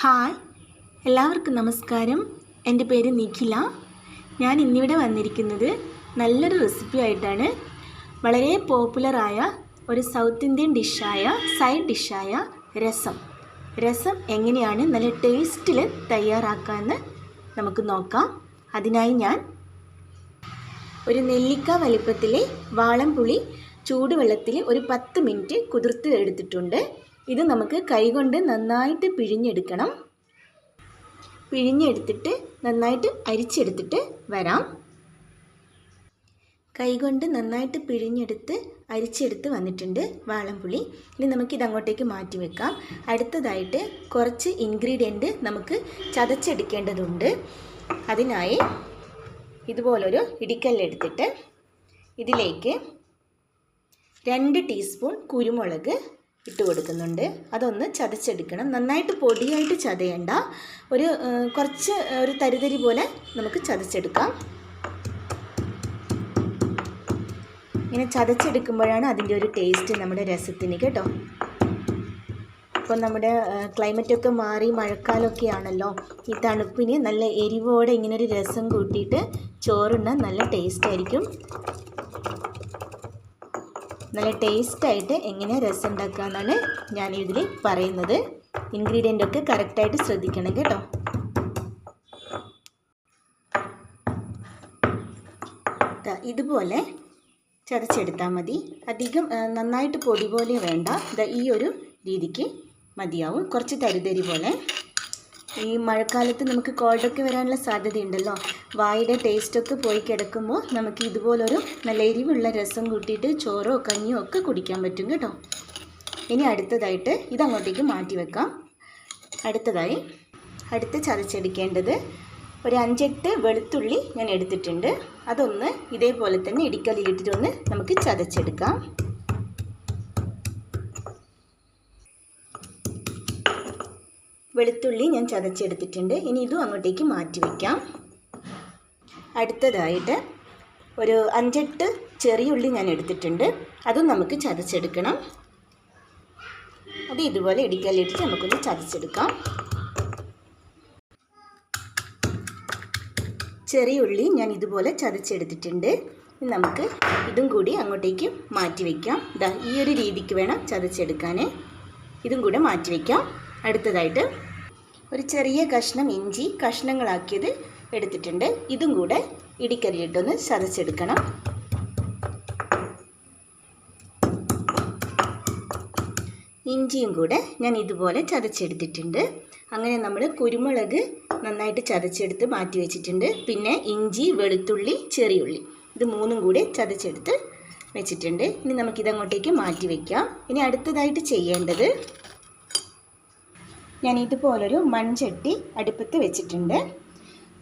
Hi എല്ലാവർക്കും നമസ്കാരം. എന്റെ പേര് നിഖില. ഞാൻ ഇന്നിവിടെ വന്നിരിക്കുന്നത് നല്ലൊരു റെസിപ്പി ആയിട്ടാണ്. വളരെ പോപ്പുലറായ ഒരു സൗത്ത് ഇന്ത്യൻ ഡിഷായ സൈഡ് ഡിഷായ രസം. രസം എങ്ങനെയാണ് നല്ല ടേസ്റ്റിൽ തയ്യാറാക്കാമെന്ന് നമുക്ക് നോക്കാം. അതിനായി ഞാൻ ഒരു നെല്ലിക്ക വലിപ്പത്തിലെ വാളംപുളി ചൂടുവെള്ളത്തിൽ ഒരു പത്ത് മിനിറ്റ് കുതിർത്ത് എടുത്തിട്ടുണ്ട്. ഇത് നമുക്ക് കൈകൊണ്ട് നന്നായിട്ട് പിഴിഞ്ഞെടുക്കണം. പിഴിഞ്ഞെടുത്തിട്ട് നന്നായിട്ട് അരിച്ചെടുത്തിട്ട് വരാം. കൈകൊണ്ട് നന്നായിട്ട് പിഴിഞ്ഞെടുത്ത് അരിച്ചെടുത്ത് വന്നിട്ടുണ്ട് വാളംപുളി. ഇനി നമുക്കിത് അങ്ങോട്ടേക്ക് മാറ്റി വെക്കാം. അടുത്തതായിട്ട് കുറച്ച് ഇൻഗ്രീഡിയന്റ് നമുക്ക് ചതച്ചെടുക്കേണ്ടതുണ്ട്. അതിനായി ഇതുപോലൊരു ഇടിക്കല്ലെടുത്തിട്ട് ഇതിലേക്ക് രണ്ട് ടീസ്പൂൺ കുരുമുളക് ഇട്ട് കൊടുക്കുന്നുണ്ട്. അതൊന്ന് ചതച്ചെടുക്കണം. നന്നായിട്ട് പൊടിയായിട്ട് ചതയണ്ട. ഒരു കുറച്ച് ഒരു തരിതരി പോലെ നമുക്ക് ചതച്ചെടുക്കാം. ഇങ്ങനെ ചതച്ചെടുക്കുമ്പോഴാണ് അതിന്റെ ഒരു ടേസ്റ്റ് നമ്മുടെ രസത്തിന് കേട്ടോ. ഇപ്പം നമ്മുടെ ക്ലൈമറ്റൊക്കെ മാറി മഴക്കാലമൊക്കെ ആണല്ലോ. ഈ തണുപ്പിന് നല്ല എരിവോടെ ഇങ്ങനൊരു രസം കൂട്ടിയിട്ട് ചോറുണ്ണാൻ നല്ല ടേസ്റ്റ് ആയിരിക്കും. നല്ല ടേസ്റ്റായിട്ട് എങ്ങനെ രസം എന്നാണ് ഞാൻ ഇതിൽ പറയുന്നത്. ഇൻഗ്രീഡിയന്റ് ഒക്കെ കറക്റ്റായിട്ട് ശ്രദ്ധിക്കണം കേട്ടോ. ഇതുപോലെ ചതച്ചെടുത്താൽ മതി. അധികം നന്നായിട്ട് പൊടി പോലെ വേണ്ട. ഈ ഒരു രീതിക്ക് മതിയാവും. കുറച്ച് തരിതരി പോലെ. ഈ മഴക്കാലത്ത് നമുക്ക് കോൾഡൊക്കെ വരാനുള്ള സാധ്യതയുണ്ടല്ലോ. വായുടെ ടേസ്റ്റൊക്കെ പോയി കിടക്കുമ്പോൾ നമുക്ക് ഇതുപോലൊരു നല്ല എരിവുള്ള രസം കൂട്ടിയിട്ട് ചോറോ കഞ്ഞിയോ ഒക്കെ കുടിക്കാൻ പറ്റും കേട്ടോ. ഇനി അടുത്തതായിട്ട് ഇതങ്ങോട്ടേക്ക് മാറ്റി വെക്കാം. അടുത്തതായി അടുത്ത് ചതച്ചെടുക്കേണ്ടത് ഒരു അഞ്ചെട്ട് വെളുത്തുള്ളി ഞാൻ എടുത്തിട്ടുണ്ട്. അതൊന്ന് ഇതേപോലെ തന്നെ ഇടിക്കല്ലിലിട്ടിട്ടൊന്ന് നമുക്ക് ചതച്ചെടുക്കാം. വെളുത്തുള്ളി ഞാൻ ചതച്ചെടുത്തിട്ടുണ്ട്. ഇനി ഇതും അങ്ങോട്ടേക്ക് മാറ്റി വയ്ക്കാം അടുത്തതായിട്ട് ഒരു അഞ്ചെട്ട് ചെറിയുള്ളി ഞാൻ എടുത്തിട്ടുണ്ട്. അതും നമുക്ക് ചതച്ചെടുക്കണം. അത് ഇതുപോലെ ഇടിക്കലിട്ടിട്ട് നമുക്കൊന്ന് ചതച്ചെടുക്കാം. ചെറിയ ഉള്ളി ഞാൻ ഇതുപോലെ ചതച്ചെടുത്തിട്ടുണ്ട്. നമുക്ക് ഇതും കൂടി അങ്ങോട്ടേക്ക് മാറ്റി വയ്ക്കാം ഇതാ ഈ ഒരു രീതിക്ക് വേണം ചതച്ചെടുക്കാൻ ഇതും കൂടെ മാറ്റി വയ്ക്കാം അടുത്തതായിട്ട് ഒരു ചെറിയ കഷ്ണം ഇഞ്ചി കഷ്ണങ്ങളാക്കിയത് എടുത്തിട്ടുണ്ട്. ഇതും കൂടെ ഇടിക്കല്ലിട്ടൊന്ന് ചതച്ചെടുക്കണം. ഇഞ്ചിയും കൂടെ ഞാൻ ഇതുപോലെ ചതച്ചെടുത്തിട്ടുണ്ട്. അങ്ങനെ നമ്മൾ കുരുമുളക് നന്നായിട്ട് ചതച്ചെടുത്ത് മാറ്റി വെച്ചിട്ടുണ്ട്. പിന്നെ ഇഞ്ചി വെളുത്തുള്ളി ചെറിയുള്ളി. ഇത് മൂന്നും കൂടി ചതച്ചെടുത്ത് വെച്ചിട്ടുണ്ട്. ഇനി നമുക്കിതങ്ങോട്ടേക്ക് മാറ്റി വയ്ക്കാം ഇനി അടുത്തതായിട്ട് ചെയ്യേണ്ടത് ഞാൻ ഇതുപോലൊരു മൺചട്ടി അടുപ്പത്ത് വെച്ചിട്ടുണ്ട്.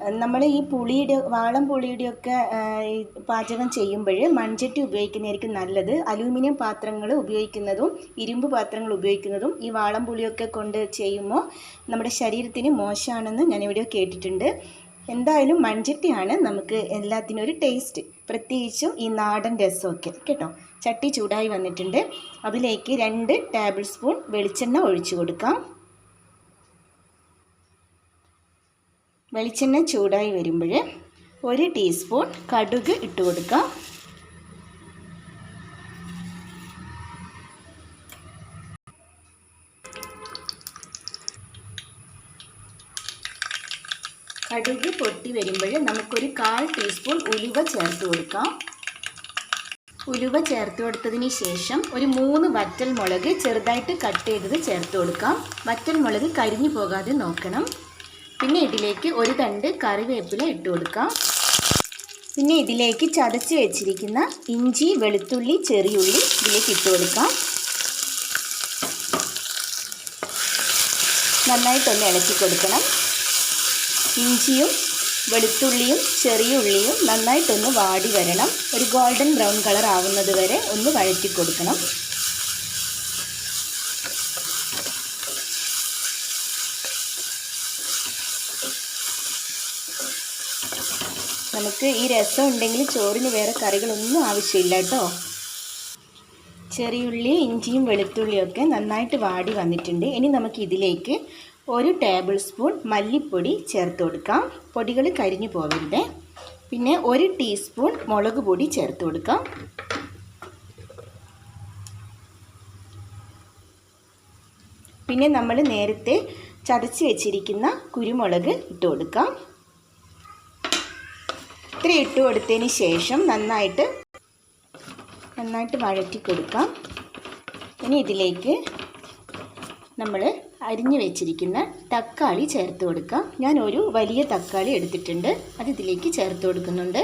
നമ്മൾ ഈ പുളിയുടെ വാളം പുളിയുടെയൊക്കെ പാചകം ചെയ്യുമ്പോൾ മൺചട്ടി ഉപയോഗിക്കുന്നതായിരിക്കും നല്ലത്. അലൂമിനിയം പാത്രങ്ങൾ ഉപയോഗിക്കുന്നതും ഇരുമ്പ് പാത്രങ്ങൾ ഉപയോഗിക്കുന്നതും ഈ വാളം പുളിയൊക്കെ കൊണ്ട് ചെയ്യുമ്പോൾ നമ്മുടെ ശരീരത്തിന് മോശമാണെന്ന് ഞാൻ ഇവിടെ കേട്ടിട്ടുണ്ട്. എന്തായാലും മൺചട്ടിയാണ് നമുക്ക് എല്ലാത്തിനും ഒരു ടേസ്റ്റ്. പ്രത്യേകിച്ചും ഈ നാടൻ രസമൊക്കെ കേട്ടോ? ചട്ടി ചൂടായി വന്നിട്ടുണ്ട്. അതിലേക്ക് രണ്ട് ടേബിൾ സ്പൂൺ വെളിച്ചെണ്ണ ഒഴിച്ചു കൊടുക്കാം. വെളിച്ചെണ്ണ ചൂടായി വരുമ്പോൾ ഒരു ടീസ്പൂൺ കടുക് ഇട്ട് കൊടുക്കാം. കടുക് പൊട്ടി വരുമ്പോൾ നമുക്കൊരു കാൽ ടീസ്പൂൺ ഉലുവ ചേർത്ത് കൊടുക്കാം. ഉലുവ ചേർത്ത് കൊടുത്തതിന് ശേഷം ഒരു മൂന്ന് വറ്റൽ മുളക് ചെറുതായിട്ട് കട്ട് ചെയ്തത് ചേർത്ത് കൊടുക്കാം. വറ്റൽ മുളക് കരിഞ്ഞു പോകാതെ നോക്കണം. പിന്നെ ഇതിലേക്ക് ഒരു തണ്ട് കറിവേപ്പില ഇട്ട് കൊടുക്കാം. പിന്നെ ഇതിലേക്ക് ചതച്ച് വെച്ചിരിക്കുന്ന ഇഞ്ചി വെളുത്തുള്ളി ചെറിയുള്ളി ഇതിലേക്ക് ഇട്ട് കൊടുക്കാം. നന്നായിട്ടൊന്ന് ഇളക്കി കൊടുക്കണം. ഇഞ്ചിയും വെളുത്തുള്ളിയും ചെറിയ ഉള്ളിയും നന്നായിട്ടൊന്ന് വാടി വരണം. ഒരു ഗോൾഡൻ ബ്രൗൺ കളർ ആവുന്നത് വരെ ഒന്ന് വഴറ്റി കൊടുക്കണം. നമുക്ക് ഈ രസം ഉണ്ടെങ്കിൽ ചോറിന് വേറെ കറികളൊന്നും ആവശ്യമില്ല കേട്ടോ. ചെറിയുള്ളി ഇഞ്ചിയും വെളുത്തുള്ളിയും ഒക്കെ നന്നായിട്ട് വാടി വന്നിട്ടുണ്ട്. ഇനി നമുക്ക് ഇതിലേക്ക് ഒരു ടേബിൾ സ്പൂൺ മല്ലിപ്പൊടി ചേർത്ത് കൊടുക്കാം. പൊടികൾ കരിഞ്ഞു പോകരുത് പിന്നെ ഒരു ടീസ്പൂൺ മുളക് പൊടി ചേർത്ത് കൊടുക്കാം. പിന്നെ നമ്മൾ നേരത്തെ ചതച്ച് വെച്ചിരിക്കുന്ന കുരുമുളക് ഇട്ട് കൊടുക്കാം. ഇത്ര ഇട്ട് കൊടുത്തതിന് ശേഷം നന്നായിട്ട് നന്നായിട്ട് വഴറ്റി കൊടുക്കാം. ഇനി ഇതിലേക്ക് നമ്മൾ അരിഞ്ഞു വെച്ചിരിക്കുന്ന തക്കാളി ചേർത്ത് കൊടുക്കാം. ഞാൻ ഒരു വലിയ തക്കാളി എടുത്തിട്ടുണ്ട്. അത് ഇതിലേക്ക് ചേർത്ത് കൊടുക്കുന്നുണ്ട്.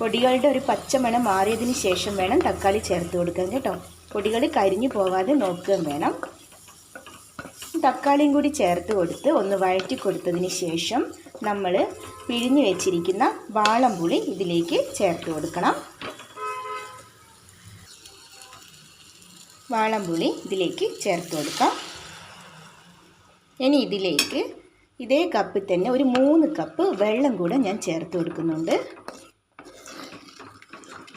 പൊടികളുടെ ഒരു പച്ചമണം മാറിയതിന് ശേഷം വേണം തക്കാളി ചേർത്ത് കൊടുക്കാൻ കേട്ടോ. പൊടികൾ കരിഞ്ഞു പോകാതെ നോക്കുകയും വേണം. തക്കാളിയും കൂടി ചേർത്ത് കൊടുത്ത് ഒന്ന് വഴറ്റി കൊടുത്തതിന് ശേഷം നമ്മൾ പിഴിഞ്ഞു വെച്ചിരിക്കുന്ന വാളംപുളി ഇതിലേക്ക് ചേർത്ത് കൊടുക്കണം. വാളംപുളി ഇതിലേക്ക് ചേർത്ത് കൊടുക്കാം. ഇനി ഇതിലേക്ക് ഇതേ കപ്പിൽ തന്നെ ഒരു മൂന്ന് കപ്പ് വെള്ളം കൂടെ ഞാൻ ചേർത്ത് കൊടുക്കുന്നുണ്ട്.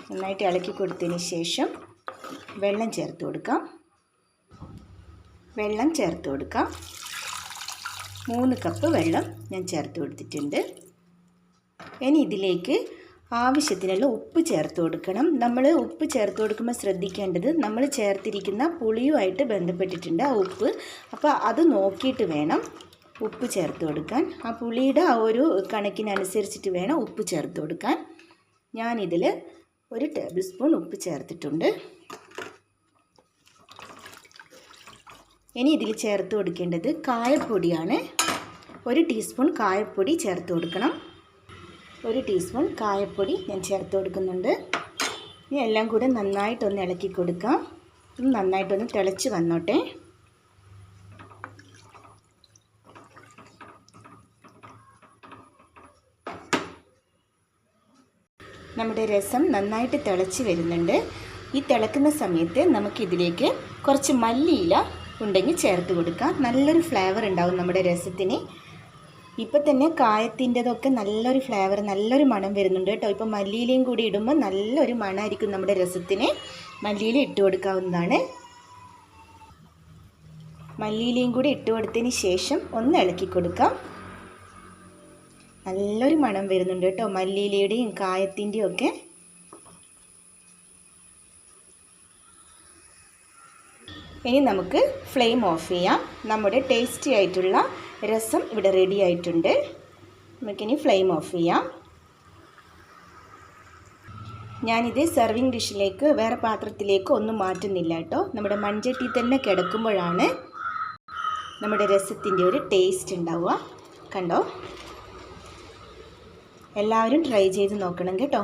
നന്നായിട്ട് ഇളക്കി കൊടുത്തതിന് ശേഷം വെള്ളം ചേർത്ത് കൊടുക്കാം. വെള്ളം ചേർത്ത് കൊടുക്കാം. മൂന്ന് കപ്പ് വെള്ളം ഞാൻ ചേർത്ത് കൊടുത്തിട്ടുണ്ട്. ഇനി ഇതിലേക്ക് ആവശ്യത്തിനുള്ള ഉപ്പ് ചേർത്ത് കൊടുക്കണം. നമ്മൾ ഉപ്പ് ചേർത്ത് കൊടുക്കുമ്പോൾ ശ്രദ്ധിക്കേണ്ടത് നമ്മൾ ചേർത്തിരിക്കുന്ന പുളിയുമായിട്ട് ബന്ധപ്പെട്ടിട്ടുണ്ട് ആ ഉപ്പ്. അപ്പോൾ അത് നോക്കിയിട്ട് വേണം ഉപ്പ് ചേർത്ത് കൊടുക്കാൻ. ആ പുളിയുടെ ആ ഒരു കണക്കിനനുസരിച്ചിട്ട് വേണം ഉപ്പ് ചേർത്ത് കൊടുക്കാൻ. ഞാനിതിൽ ഒരു ടേബിൾ സ്പൂൺ ഉപ്പ് ചേർത്തിട്ടുണ്ട്. ഇനി ഇതിൽ ചേർത്ത് കൊടുക്കേണ്ടത് കായപ്പൊടിയാണ്. ഒരു ടീസ്പൂൺ കായപ്പൊടി ചേർത്ത് കൊടുക്കണം. ഒരു ടീസ്പൂൺ കായപ്പൊടി ഞാൻ ചേർത്ത് കൊടുക്കുന്നുണ്ട്. ഇനി എല്ലാം കൂടെ നന്നായിട്ടൊന്ന് ഇളക്കി കൊടുക്കാം. ഇത് നന്നായിട്ടൊന്ന് തിളച്ച് വന്നോട്ടെ. നമ്മുടെ രസം നന്നായിട്ട് തിളച്ച് വരുന്നുണ്ട്. ഈ തിളക്കുന്ന സമയത്ത് നമുക്കിതിലേക്ക് കുറച്ച് മല്ലിയില ഉണ്ടെങ്കിൽ ചേർത്ത് കൊടുക്കാം. നല്ലൊരു ഫ്ലേവർ ഉണ്ടാവും നമ്മുടെ രസത്തിന്. ഇപ്പം തന്നെ കായത്തിന്റെതൊക്കെ നല്ലൊരു ഫ്ലേവർ നല്ലൊരു മണം വരുന്നുണ്ട് കേട്ടോ. ഇപ്പം മല്ലിയിലയും കൂടി ഇടുമ്പോൾ നല്ലൊരു മണമായിരിക്കും നമ്മുടെ രസത്തിന്. മല്ലിയില ഇട്ട് കൊടുക്കാവുന്നതാണ്. മല്ലിയിലയും കൂടി ഇട്ട് കൊടുത്തതിന് ശേഷം ഒന്ന് ഇളക്കി കൊടുക്കാം. നല്ലൊരു മണം വരുന്നുണ്ട് കേട്ടോ മല്ലിയിലയുടെയും കായത്തിന്റെയും ഒക്കെ. ഇനി നമുക്ക് ഫ്ലെയിം ഓഫ് ചെയ്യാം. നമ്മുടെ ടേസ്റ്റി ആയിട്ടുള്ള രസം ഇവിടെ റെഡി ആയിട്ടുണ്ട്. നമുക്കിനി ഫ്ലെയിം ഓഫ് ചെയ്യാം. ഞാനിത് സെർവിങ് ഡിഷിലേക്ക് വേറെ പാത്രത്തിലേക്ക് ഒന്നും മാറ്റുന്നില്ല കേട്ടോ. നമ്മുടെ മൺചട്ടി തന്നെ കിടക്കുമ്പോഴാണ് നമ്മുടെ രസത്തിന്റെ ഒരു ടേസ്റ്റ് ഉണ്ടാവുക. കണ്ടോ? എല്ലാവരും ട്രൈ ചെയ്ത് നോക്കണം കേട്ടോ.